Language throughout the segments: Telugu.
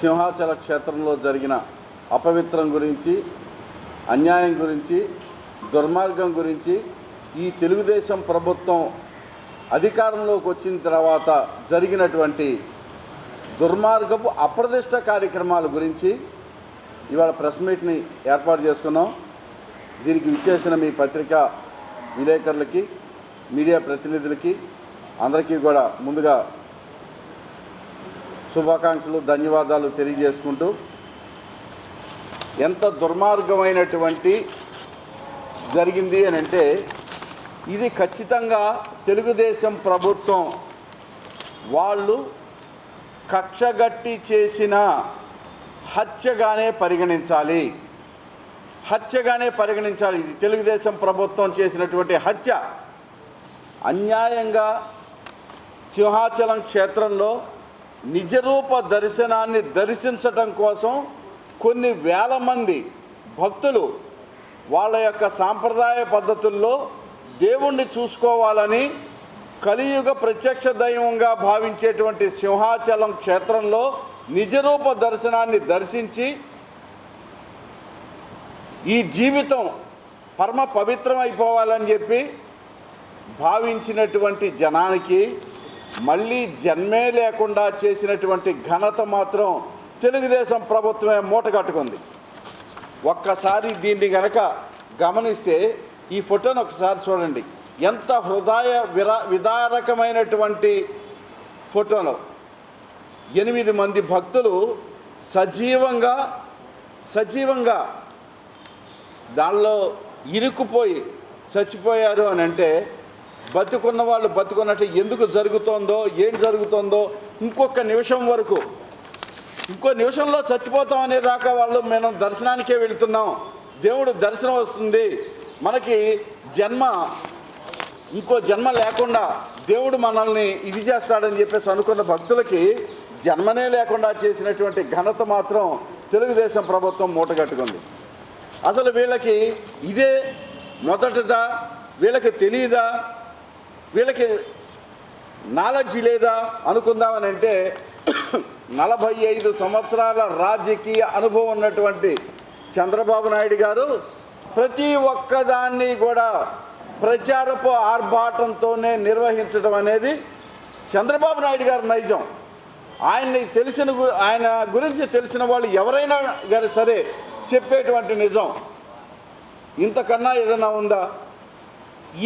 సింహాచల క్షేత్రంలో జరిగిన అపవిత్రం గురించి అన్యాయం గురించి దుర్మార్గం గురించి ఈ తెలుగుదేశం ప్రభుత్వం అధికారంలోకి వచ్చిన తర్వాత జరిగినటువంటి దుర్మార్గపు అప్రదిష్ట కార్యక్రమాల గురించి ఇవాళ ప్రెస్ మీట్ని ఏర్పాటు చేసుకున్నాం. దీనికి విచ్చేసిన మీ పత్రికా విలేకరులకి మీడియా ప్రతినిధులకి అందరికీ కూడా ముందుగా శుభాకాంక్షలు ధన్యవాదాలు తెలియజేసుకుంటూ ఎంత దుర్మార్గమైనటువంటి జరిగింది అని అంటే ఇది ఖచ్చితంగా తెలుగుదేశం ప్రభుత్వం వాళ్ళు కక్షగట్టి చేసిన హత్యగానే పరిగణించాలి. హత్యగానే పరిగణించాలి. ఇది తెలుగుదేశం ప్రభుత్వం చేసినటువంటి హత్య. అన్యాయంగా సింహాచలం క్షేత్రంలో నిజరూప దర్శనాన్ని దర్శించటం కోసం కొన్ని వేల మంది భక్తులు వాళ్ళ యొక్క సాంప్రదాయ పద్ధతుల్లో దేవుణ్ణి చూసుకోవాలని కలియుగ ప్రత్యక్ష దైవంగా భావించేటువంటి సింహాచలం క్షేత్రంలో నిజరూప దర్శనాన్ని దర్శించి ఈ జీవితం పరమ పవిత్రం అయిపోవాలని చెప్పి భావించినటువంటి జనానికి మళ్ళీ జన్మే లేకుండా చేసినటువంటి ఘనత మాత్రం తెలుగుదేశం ప్రభుత్వమే మూటగట్టుకుంది ఒక్కసారి దీన్ని గనక గమనిస్తే ఈ ఫోటోను ఒకసారి చూడండి. ఎంత హృదయ విరా విదారకమైనటువంటి ఫోటోలో ఎనిమిది మంది భక్తులు సజీవంగా సజీవంగా దానిలో ఇరుక్కుపోయి చచ్చిపోయారు అని అంటే బతుకున్న వాళ్ళు బతుకున్నట్టు ఎందుకు జరుగుతోందో ఏం జరుగుతోందో ఇంకొక నిమిషం వరకు ఇంకో నిమిషంలో చచ్చిపోతాం అనేదాకా వాళ్ళు మేము దర్శనానికే వెళుతున్నాం. దేవుడు దర్శనం వస్తుంది. మనకి జన్మ ఇంకో జన్మ లేకుండా దేవుడు మనల్ని ఇది చేస్తాడని చెప్పేసి అనుకున్న భక్తులకి జన్మనే లేకుండా చేసినటువంటి ఘనత మాత్రం తెలుగుదేశం ప్రభుత్వం మూటగట్టుకుంది. అసలు వీళ్ళకి ఇదే మొదటిదా? వీళ్ళకి తెలియదా వీళ్ళకి నాలెడ్జ్ లేదా అనుకుందామని అంటే నలభై ఐదు సంవత్సరాల రాజకీయ అనుభవం ఉన్నటువంటి చంద్రబాబు నాయుడు గారు ప్రతి ఒక్కదాన్ని కూడా ప్రచారపు ఆర్భాటంతోనే నిర్వహించడం అనేది చంద్రబాబు నాయుడు గారు నైజం. ఆయన్ని తెలిసిన గు- ఆయన గురించి తెలిసిన వాళ్ళు ఎవరైనా సరే చెప్పేటువంటి నిజం. ఇంతకన్నా ఏదైనా ఉందా?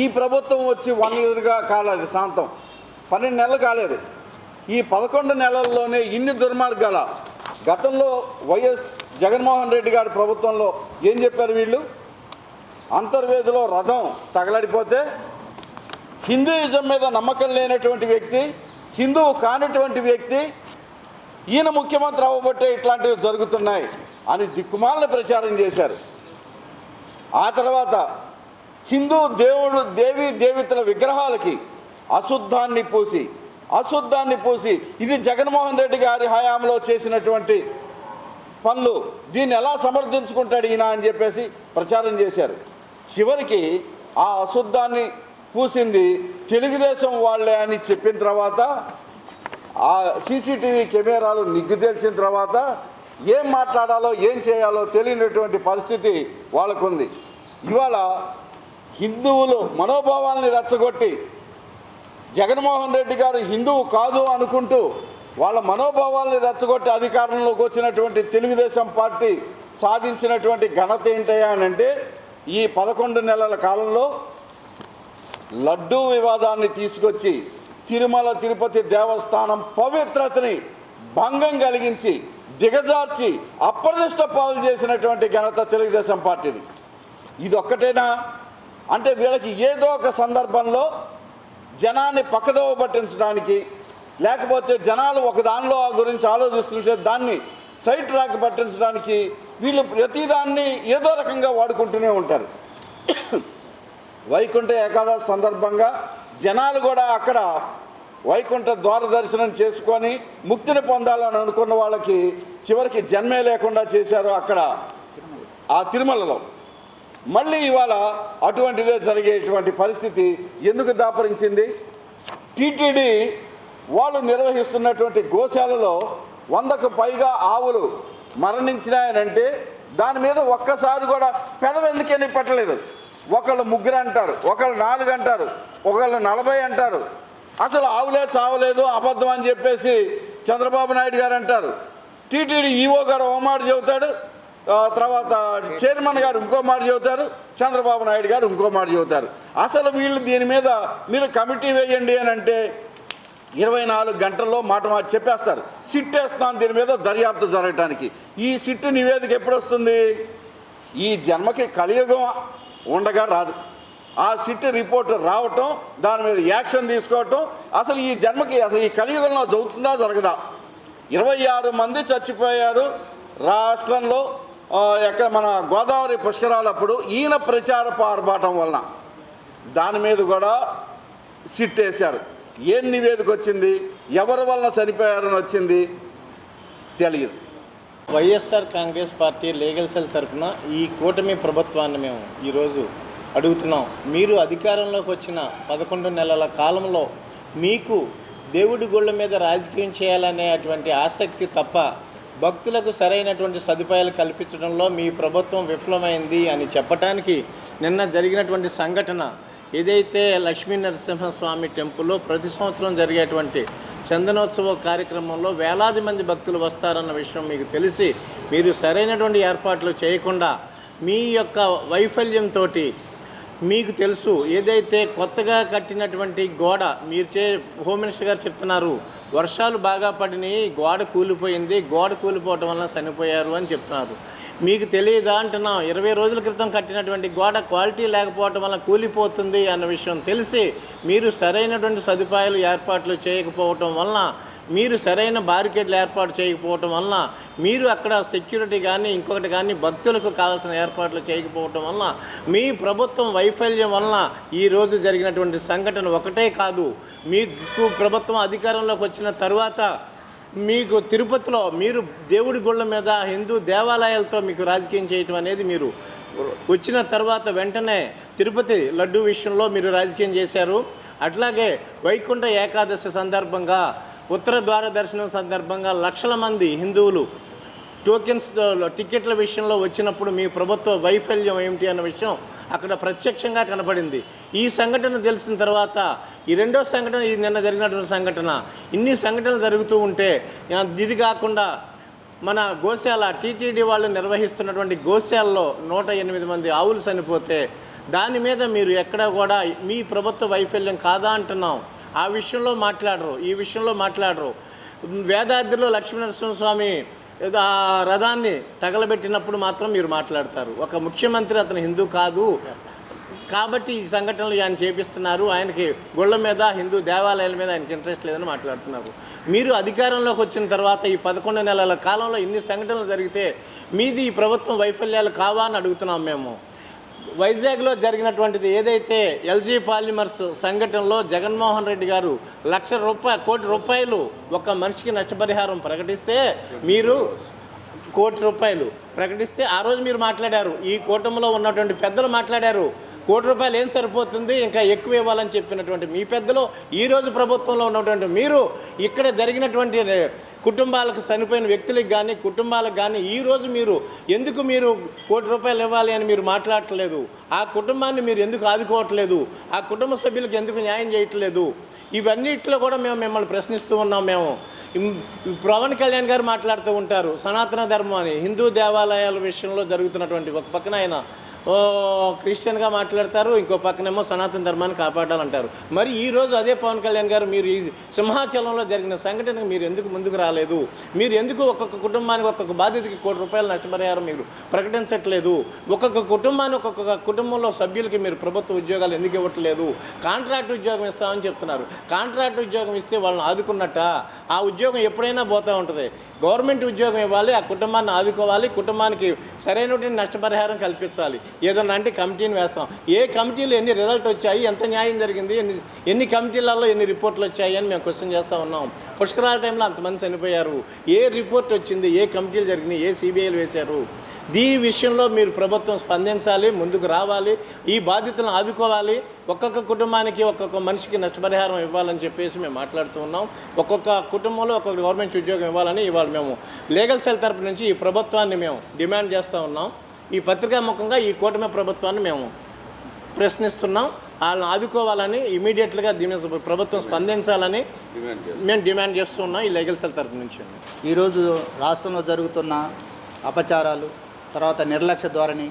ఈ ప్రభుత్వం వచ్చి వన్ ఇయర్గా కాలేదు శాంతం. పన్నెండు నెలలు కాలేదు. ఈ పదకొండు నెలల్లోనే ఇన్ని దుర్మార్గాల గతంలో వైఎస్ జగన్మోహన్ రెడ్డి గారి ప్రభుత్వంలో ఏం చెప్పారు వీళ్ళు? అంతర్వేదిలో రథం తగలడిపోతే హిందూయిజం మీద నమ్మకం లేనటువంటి వ్యక్తి హిందువు కానటువంటి వ్యక్తి ఈయన ముఖ్యమంత్రి అవ్వబట్టే ఇట్లాంటివి జరుగుతున్నాయి అని దిక్కుమాలను ప్రచారం చేశారు. ఆ తర్వాత హిందూ దేవుడు దేవి దేవతల విగ్రహాలకి అశుద్ధాన్ని పూసి అశుద్ధాన్ని పూసి ఇది జగన్మోహన్ రెడ్డి గారి హయాంలో చేసినటువంటి పనులు. దీన్ని ఎలా సమర్థించుకుంటాడు ఈయన అని చెప్పేసి ప్రచారం చేశారు. చివరికి ఆ అశుద్ధాన్ని పూసింది తెలుగుదేశం వాళ్ళే అని చెప్పిన తర్వాత ఆ సీసీటీవీ కెమెరాలు నిగ్గుదేల్చిన తర్వాత ఏం మాట్లాడాలో ఏం చేయాలో తెలియనటువంటి పరిస్థితి వాళ్ళకుంది. ఇవాళ హిందువులు మనోభావాల్ని రెచ్చగొట్టి జగన్మోహన్ రెడ్డి గారు హిందువు కాదు అనుకుంటూ వాళ్ళ మనోభావాల్ని రెచ్చగొట్టి అధికారంలోకి వచ్చినటువంటి తెలుగుదేశం పార్టీ సాధించినటువంటి ఘనత ఏంటయ్యా అని అంటే ఈ పదకొండు నెలల కాలంలో లడ్డూ వివాదాన్ని తీసుకొచ్చి తిరుమల తిరుపతి దేవస్థానం పవిత్రతని భంగం కలిగించి దిగజార్చి అప్రదిష్ట పాలు చేసినటువంటి ఘనత తెలుగుదేశం పార్టీది. ఇదొక్కటేనా? అంటే వీళ్ళకి ఏదో ఒక సందర్భంలో జనాన్ని పక్కదోవ పట్టించడానికి లేకపోతే జనాలు ఒక దానిలో ఆ గురించి ఆలోచిస్తుంటే దాన్ని సైట్ రాక్ పట్టించడానికి వీళ్ళు ప్రతిదాన్ని ఏదో రకంగా వాడుకుంటూనే ఉంటారు. వైకుంఠ ఏకాదశి సందర్భంగా జనాలు కూడా అక్కడ వైకుంఠ ద్వార దర్శనం చేసుకొని ముక్తిని పొందాలని అనుకున్న వాళ్ళకి చివరికి జన్మే లేకుండా చేశారు అక్కడ ఆ తిరుమలలో. మళ్ళీ ఇవాళ అటువంటిదే జరిగేటువంటి పరిస్థితి ఎందుకు దాపరించింది? టీటీడీ వాళ్ళు నిర్వహిస్తున్నటువంటి గోశాలలో వందకు పైగా ఆవులు మరణించినాయనంటే దాని మీద ఒక్కసారి కూడా పెదవెందుకని పెట్టలేదు? ఒకళ్ళు ముగ్గురు అంటారు ఒకళ్ళు నాలుగు అంటారు ఒకళ్ళు నలభై అంటారు. అసలు ఆవులే చావలేదు అబద్ధం అని చెప్పేసి చంద్రబాబు నాయుడు గారు అంటారు. టీటీడీ ఈఓ గారు ఓమాడు చెబుతాడు తర్వాత చైర్మన్ గారు ఇంకో మాట చెబుతారు చంద్రబాబు నాయుడు గారు ఇంకో మాట చెబుతారు. అసలు వీళ్ళు దీని మీద మీరు కమిటీ వేయండి అని అంటే ఇరవై నాలుగు గంటల్లో మాట మాట చెప్పేస్తారు. సిట్ వేస్తున్నాను దీని మీద దర్యాప్తు జరగటానికి. ఈ సిట్ నివేదిక ఎప్పుడు వస్తుంది? ఈ జన్మకి కలియుగం ఉండగా రాదు. ఆ సిట్ రిపోర్ట్ రావటం దాని మీద యాక్షన్ తీసుకోవటం అసలు ఈ జన్మకి అసలు ఈ కలియుగంలో జరుగుతుందా జరగదా? ఇరవై ఆరు మంది చచ్చిపోయారు. రాష్ట్రంలో ఎక్కడ మన గోదావరి పుష్కరాలప్పుడు ఈయన ప్రచార పార్బాటం వలన దాని మీద కూడా సిట్ వేశారు ఏం నివేదిక వచ్చింది? ఎవరి వలన చనిపోయారని వచ్చింది? తెలియదు YSR Congress party legal cell తరఫున ఈ కూటమి ప్రభుత్వాన్ని మేము ఈరోజు అడుగుతున్నాం. మీరు అధికారంలోకి వచ్చిన పదకొండు నెలల కాలంలో మీకు దేవుడి గుళ్ళ మీద రాజకీయం చేయాలనేటువంటి ఆసక్తి తప్ప భక్తులకు సరైనటువంటి సదుపాయాలు కల్పించడంలో మీ ప్రభుత్వం విఫలమైంది అని చెప్పటానికి నిన్న జరిగినటువంటి సంఘటన ఏదైతే లక్ష్మీ నరసింహస్వామి టెంపుల్లో ప్రతి సంవత్సరం జరిగేటువంటి చందనోత్సవ కార్యక్రమంలో వేలాది మంది భక్తులు వస్తారన్న విషయం మీకు తెలిసి మీరు సరైనటువంటి ఏర్పాట్లు చేయకుండా మీ యొక్క వైఫల్యంతో మీకు తెలుసు ఏదైతే కొత్తగా కట్టినటువంటి గోడ మీరు చే హోమ్ మినిస్టర్ గారు చెప్తున్నారు వర్షాలు బాగా పడినాయి గోడ కూలిపోయింది గోడ కూలిపోవటం వల్ల చనిపోయారు అని చెప్తున్నారు. మీకు తెలియదా అంటున్నాం. ఇరవై రోజుల క్రితం కట్టినటువంటి గోడ క్వాలిటీ లేకపోవటం వల్ల కూలిపోతుంది అన్న విషయం తెలిసి మీరు సరైనటువంటి సదుపాయాలు ఏర్పాట్లు చేయకపోవటం వలన మీరు సరైన బారికేడ్లు ఏర్పాటు చేయకపోవటం వలన మీరు అక్కడ సెక్యూరిటీ కానీ ఇంకొకటి కానీ భక్తులకు కావాల్సిన ఏర్పాట్లు చేయకపోవటం వలన మీ ప్రభుత్వం వైఫల్యం వలన ఈరోజు జరిగినటువంటి సంఘటన ఒకటే కాదు. మీకు ప్రభుత్వం అధికారంలోకి వచ్చిన తర్వాత మీకు తిరుపతిలో మీరు దేవుడి గుళ్ళ మీద హిందూ దేవాలయాలతో మీకు రాజకీయం చేయటం అనేది మీరు వచ్చిన తర్వాత వెంటనే తిరుపతి లడ్డు విషయంలో మీరు రాజకీయం చేశారు. అట్లాగే వైకుంఠ ఏకాదశి సందర్భంగా ఉత్తర ద్వార దర్శనం సందర్భంగా లక్షల మంది హిందువులు టోకెన్స్ టికెట్ల విషయంలో వచ్చినప్పుడు మీ ప్రభుత్వ వైఫల్యం ఏమిటి అన్న విషయం అక్కడ ప్రత్యక్షంగా కనపడింది. ఈ సంఘటన తెలిసిన తర్వాత ఈ రెండో సంఘటన ఇది నిన్న జరిగినటువంటి సంఘటన ఇన్ని సంఘటనలు జరుగుతూ ఉంటే ఇది కాకుండా మన గోశాల టీటీడీ వాళ్ళు నిర్వహిస్తున్నటువంటి గోశాలలో నూట ఎనిమిది మంది ఆవులు చనిపోతే దాని మీద మీరు ఎక్కడ కూడా మీ ప్రభుత్వ వైఫల్యం కాదా అంటున్నాం. ఆ విషయంలో మాట్లాడరు ఈ విషయంలో మాట్లాడరు. వేదాద్రిలో లక్ష్మీనరసింహస్వామి ఆ రథాన్ని తగలబెట్టినప్పుడు మాత్రం మీరు మాట్లాడతారు. ఒక ముఖ్యమంత్రి అతను హిందూ కాదు. కాబట్టి ఈ సంఘటనలు ఆయన చేపిస్తున్నారు. ఆయనకి గుళ్ళ మీద హిందూ దేవాలయాల మీద ఆయనకి ఇంట్రెస్ట్ లేదని మాట్లాడుతున్నారు. మీరు అధికారంలోకి వచ్చిన తర్వాత ఈ పదకొండు నెలల కాలంలో ఇన్ని సంఘటనలు జరిగితే మీది ఈ ప్రభుత్వం వైఫల్యాలు కావా అని అడుగుతున్నాం మేము. వైజాగ్లో జరిగినటువంటిది ఏదైతే ఎల్జీ పాలిమర్స్ సంఘటనలో జగన్మోహన్ రెడ్డి గారు లక్ష రూపాయ కోటి రూపాయలు ఒక మనిషికి నష్టపరిహారం ప్రకటిస్తే మీరు కోటి రూపాయలు ప్రకటిస్తే ఆ రోజు మీరు మాట్లాడారు. ఈ కూటమిలో ఉన్నటువంటి పెద్దలు మాట్లాడారు. కోటి రూపాయలు ఏం సరిపోతుంది? ఇంకా ఎక్కువ ఇవ్వాలని చెప్పినటువంటి మీ పెద్దలు ఈరోజు ప్రభుత్వంలో ఉన్నటువంటి మీరు ఇక్కడ జరిగినటువంటి కుటుంబాలకు చనిపోయిన వ్యక్తులకు కానీ కుటుంబాలకు కానీ ఈరోజు మీరు ఎందుకు మీరు కోటి రూపాయలు ఇవ్వాలి అని మీరు మాట్లాడట్లేదు? ఆ కుటుంబాన్ని మీరు ఎందుకు ఆదుకోవట్లేదు? ఆ కుటుంబ సభ్యులకు ఎందుకు న్యాయం చేయట్లేదు? ఇవన్నిట్లో కూడా మేము మిమ్మల్ని ప్రశ్నిస్తూ ఉన్నాం మేము. పవన్ కళ్యాణ్ గారు మాట్లాడుతూ ఉంటారు సనాతన ధర్మం అని. హిందూ దేవాలయాల విషయంలో జరుగుతున్నటువంటి ఒక పక్కన ఆయన ఓ క్రిస్టియన్గా మాట్లాడతారు ఇంకో పక్కనేమో సనాతన ధర్మాన్ని కాపాడాలంటారు. మరి ఈ రోజు అదే పవన్ కళ్యాణ్ గారు మీరు ఈ సింహాచలంలో జరిగిన సంఘటనకు మీరు ఎందుకు ముందుకు రాలేదు? మీరు ఎందుకు ఒక్కొక్క కుటుంబానికి ఒక్కొక్క బాధ్యతకి కోటి రూపాయలు నష్టపరిహారం మీరు ప్రకటించట్లేదు? ఒక్కొక్క కుటుంబాన్ని ఒక్కొక్క కుటుంబంలో సభ్యులకి మీరు ప్రభుత్వ ఉద్యోగాలు ఎందుకు ఇవ్వట్లేదు? కాంట్రాక్ట్ ఉద్యోగం ఇస్తామని చెప్తున్నారు. కాంట్రాక్ట్ ఉద్యోగం ఇస్తే వాళ్ళని ఆదుకున్నట్ట? ఆ ఉద్యోగం ఎప్పుడైనా పోతూ ఉంటుంది. గవర్నమెంట్ ఉద్యోగం ఇవ్వాలి ఆ కుటుంబాన్ని ఆదుకోవాలి కుటుంబానికి సరైనటువంటి నష్టపరిహారం కల్పించాలి. ఏదన్నా అంటే కమిటీని వేస్తాం. ఏ కమిటీలు ఎన్ని రిజల్ట్ వచ్చాయి ఎంత న్యాయం జరిగింది ఎన్ని ఎన్ని కమిటీలలో ఎన్ని రిపోర్ట్లు వచ్చాయి అని మేము క్వశ్చన్ చేస్తూ ఉన్నాం. పుష్కరాల టైంలో అంతమంది చనిపోయారు. ఏ రిపోర్ట్ వచ్చింది ఏ కమిటీలు జరిగినాయి ఏ సిబిఐలు వేశారు? దీని విషయంలో మీరు ప్రభుత్వం స్పందించాలి ముందుకు రావాలి ఈ బాధ్యతలను ఆదుకోవాలి ఒక్కొక్క కుటుంబానికి ఒక్కొక్క మనిషికి నష్టపరిహారం ఇవ్వాలని చెప్పేసి మేము మాట్లాడుతూ ఉన్నాం. ఒక్కొక్క కుటుంబంలో ఒక్కొక్క గవర్నమెంట్ ఉద్యోగం ఇవ్వాలని ఇవాళ ఇవాళ మేము. లీగల్ సెల్ తరపు నుంచి ఈ ప్రభుత్వాన్ని మేము డిమాండ్ చేస్తూ ఉన్నాం. ఈ పత్రికాముఖంగా ఈ కూటమి ప్రభుత్వాన్ని మేము ప్రశ్నిస్తున్నాం. వాళ్ళని ఆదుకోవాలని ఇమీడియట్గా దీని ప్రభుత్వం స్పందించాలని మేము డిమాండ్ చేస్తున్నాం ఈ లీగల్ సెల్ తరపు నుంచి. ఈరోజు రాష్ట్రంలో జరుగుతున్న అపచారాలు తర్వాత నిర్లక్ష్య ధోరణి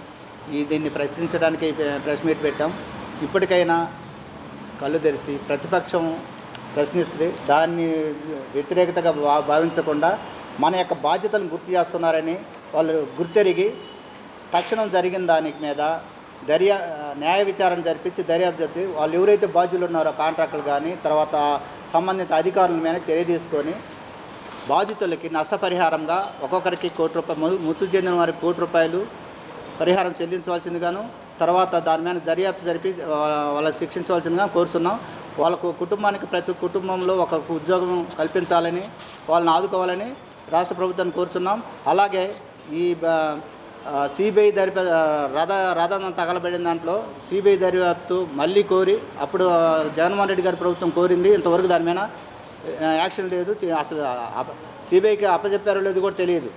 ఈ దీన్ని ప్రశ్నించడానికి ప్రెస్ మీట్ పెట్టాం. ఇప్పటికైనా కళ్ళు తెరిచి ప్రతిపక్షం ప్రశ్నిస్తుంది దాన్ని వ్యతిరేకతగా భా- భావించకుండా మన యొక్క బాధ్యతలను గుర్తు చేస్తున్నారని వాళ్ళు గుర్తెరిగి తక్షణం జరిగిన దానికి మీద దర్యా న్యాయ విచారణ జరిపించి దర్యాప్తు జరిపి వాళ్ళు ఎవరైతే బాధ్యులు ఉన్నారో కాంట్రాక్టులు కానీ తర్వాత సంబంధిత అధికారుల మీద చర్య తీసుకొని బాధితులకి నష్టపరిహారంగా ఒక్కొక్కరికి కోటి రూపాయలు మృతి చెందిన వారికి కోటి రూపాయలు పరిహారం చెల్లించవలసిందిగాను తర్వాత దాని మీద దర్యాప్తు జరిపి వాళ్ళని శిక్షించవలసిందిగా కోరుతున్నాం. వాళ్ళకు కుటుంబానికి ప్రతి కుటుంబంలో ఒక ఉద్యోగం కల్పించాలని వాళ్ళని ఆదుకోవాలని రాష్ట్ర ప్రభుత్వాన్ని కోరుతున్నాం. అలాగే ఈ సిబిఐ దర్యా రథ రథం తగలబడిన దాంట్లో సిబిఐ దర్యాప్తు మళ్ళీ కోరి అప్పుడు జగన్మోహన్ రెడ్డి గారి ప్రభుత్వం కోరింది. ఇంతవరకు దాని మీద యాక్షన్ లేదు. అసలు సిబిఐకి అప్పచెప్పారో లేదు కూడా తెలియదు.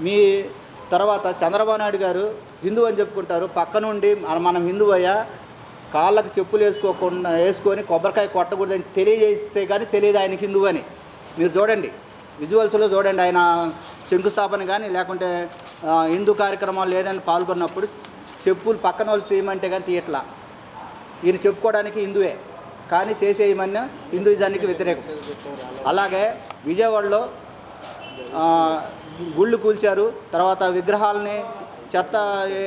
మీ తర్వాత చంద్రబాబు నాయుడు గారు హిందూ అని చెప్పుకుంటారు. పక్క నుండి మన- మనం హిందూ అయ్యా కాళ్ళకు చెప్పులు వేసుకోకుండా వేసుకొని కొబ్బరికాయ కొట్టకూడదని తెలియజేస్తే కానీ తెలియదు ఆయనకి హిందువు అని. మీరు చూడండి. విజువల్స్లో చూడండి ఆయన శంకుస్థాపన కానీ లేకుంటే హిందూ కార్యక్రమాలు లేదని పాల్గొన్నప్పుడు చెప్పులు పక్కన వాళ్ళు తీయమంటే కానీ తీయట్లా. ఈయన చెప్పుకోవడానికి హిందువే కానీ చేసేయమన్నా హిందూయిజానికి వ్యతిరేకం. అలాగే విజయవాడలో గుళ్ళు కూల్చారు తర్వాత విగ్రహాలని చెత్త ఏ,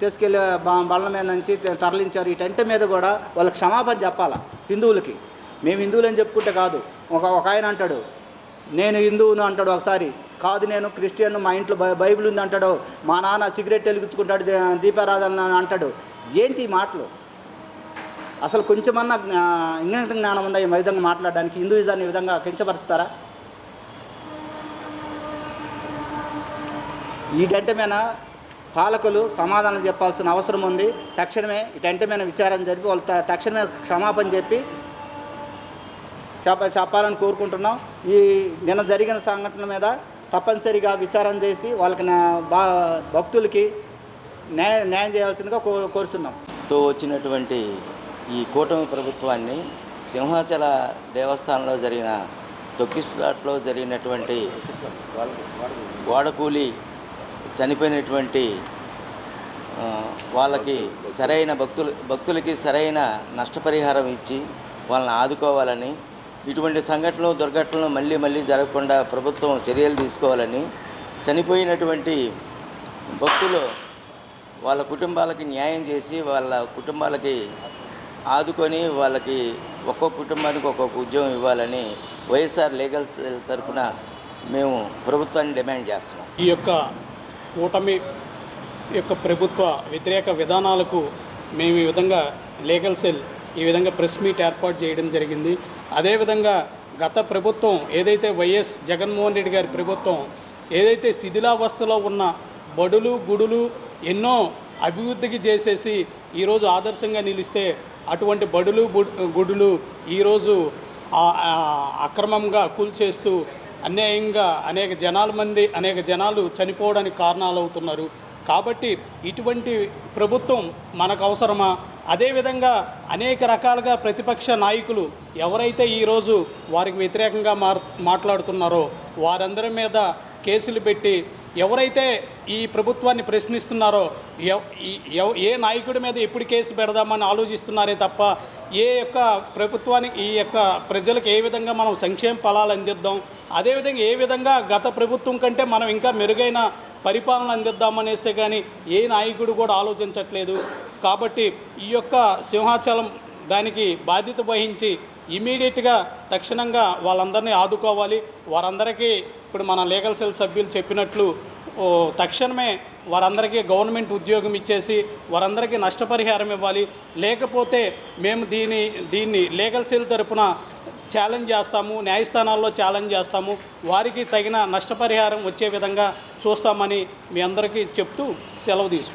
తీసుకెళ్ళి బ- బళ్ళ మీద నుంచి తరలించారు. ఈ టెంట్ మీద కూడా వాళ్ళకి క్షమాపణ చెప్పాలా హిందువులకి? మేము హిందువులని చెప్పుకుంటే కాదు. ఒక ఒక ఆయన అంటాడు నేను హిందువును అంటాడు ఒకసారి. కాదు నేను క్రిస్టియన్ మా ఇంట్లో బై- బైబిల్ ఉంది అంటాడు. మా నాన్న సిగరెట్ వెలిగించుకుంటాడు దీపారాధన అంటాడు. ఏంటి మాటలు? అసలు కొంచెమన్నా జ్ఞా- జ్ఞానం ఉందా ఈ విధంగా మాట్లాడడానికి? హిందూయిజాన్ని ఈ విధంగా కించపరుస్తారా? ఈ మీద పాలకులు సమాధానం చెప్పాల్సిన అవసరం ఉంది. తక్షణమే ఈ టెంట మీద జరిపి వాళ్ళు తక్షణమే క్షమాపణ చెప్పి చెప్ప చెప్పాలని కోరుకుంటున్నాం. ఈ నిన్న జరిగిన సంఘటన మీద తప్పనిసరిగా విచారణ చేసి వాళ్ళకి నా- బా భక్తులకి న్యాయ న్యాయం చేయాల్సిందిగా కో కోరుతున్నాం తో వచ్చినటువంటి ఈ కూటమి ప్రభుత్వాన్ని సింహాచల దేవస్థానంలో జరిగిన తొక్కిస్లాట్లో జరిగినటువంటి వాడకూలి చనిపోయినటువంటి వాళ్ళకి సరైన భక్తులు భక్తులకి సరైన నష్టపరిహారం ఇచ్చి వాళ్ళని ఆదుకోవాలని ఇటువంటి సంఘటనలు దుర్ఘటనలు మళ్ళీ మళ్ళీ జరగకుండా ప్రభుత్వం చర్యలు తీసుకోవాలని చనిపోయినటువంటి భక్తులు వాళ్ళ కుటుంబాలకి న్యాయం చేసి వాళ్ళ కుటుంబాలకి ఆదుకొని వాళ్ళకి ఒక్కొక్క కుటుంబానికి ఒక్కొక్క ఉద్యోగం ఇవ్వాలని వైఎస్ఆర్ లీగల్ సెల్ తరఫున మేము ప్రభుత్వాన్ని డిమాండ్ చేస్తున్నాం. ఈ యొక్క కూటమి యొక్క ప్రభుత్వ వ్యతిరేక విధానాలకు మేము ఈ విధంగా లీగల్ సెల్ ఈ విధంగా ప్రెస్ మీట్ ఏర్పాటు చేయడం జరిగింది. అదేవిధంగా గత ప్రభుత్వం ఏదైతే వైఎస్ జగన్మోహన్ రెడ్డి గారి ప్రభుత్వం ఏదైతే శిథిలావస్థలో ఉన్న బడులు గుడులు ఎన్నో అభివృద్ధికి చేసేసి ఈరోజు ఆదర్శంగా నిలిస్తే అటువంటి బడులు గుడులు ఈరోజు అక్రమంగా కూల్చేస్తూ అన్యాయంగా అనేక జనాల మంది అనేక జనాలు చనిపోవడానికి కారణాలు అవుతున్నారు కాబట్టి ఇటువంటి ప్రభుత్వం మనకు అవసరమా అదేవిధంగా అనేక రకాలుగా ప్రతిపక్ష నాయకులు ఎవరైతే ఈరోజు వారికి వ్యతిరేకంగా మార్ మాట్లాడుతున్నారో వారందరి మీద కేసులు పెట్టి ఎవరైతే ఈ ప్రభుత్వాన్ని ప్రశ్నిస్తున్నారో ఎవ్- ఈ- ఏ నాయకుడి మీద ఎప్పుడు కేసు పెడదామని ఆలోచిస్తున్నారే తప్ప ఏ యొక్క ప్రభుత్వానికి ఈ యొక్క ప్రజలకు ఏ విధంగా మనం సంక్షేమ ఫలాలు అందిద్దాం అదేవిధంగా ఏ విధంగా గత ప్రభుత్వం కంటే మనం ఇంకా మెరుగైన పరిపాలన అందిద్దామనేసే కానీ ఏ నాయకుడు కూడా ఆలోచించట్లేదు. కాబట్టి ఈ యొక్క సింహాచలం దానికి బాధ్యత వహించి ఇమీడియట్గా తక్షణంగా వాళ్ళందరినీ ఆదుకోవాలి. వారందరికీ ఇప్పుడు మన లీగల్ సెల్ సభ్యులు చెప్పినట్లు తక్షణమే వారందరికీ గవర్నమెంట్ ఉద్యోగం ఇచ్చేసి వారందరికీ నష్టపరిహారం ఇవ్వాలి. లేకపోతే మేము దీని దీన్ని లీగల్ సెల్ తరపున ఛాలెంజ్ చేస్తాము న్యాయస్థానాల్లో ఛాలెంజ్ చేస్తాము. వారికి తగిన నష్టపరిహారం వచ్చే విధంగా చూస్తామని మీ అందరికీ చెప్తూ సెలవు తీసుకు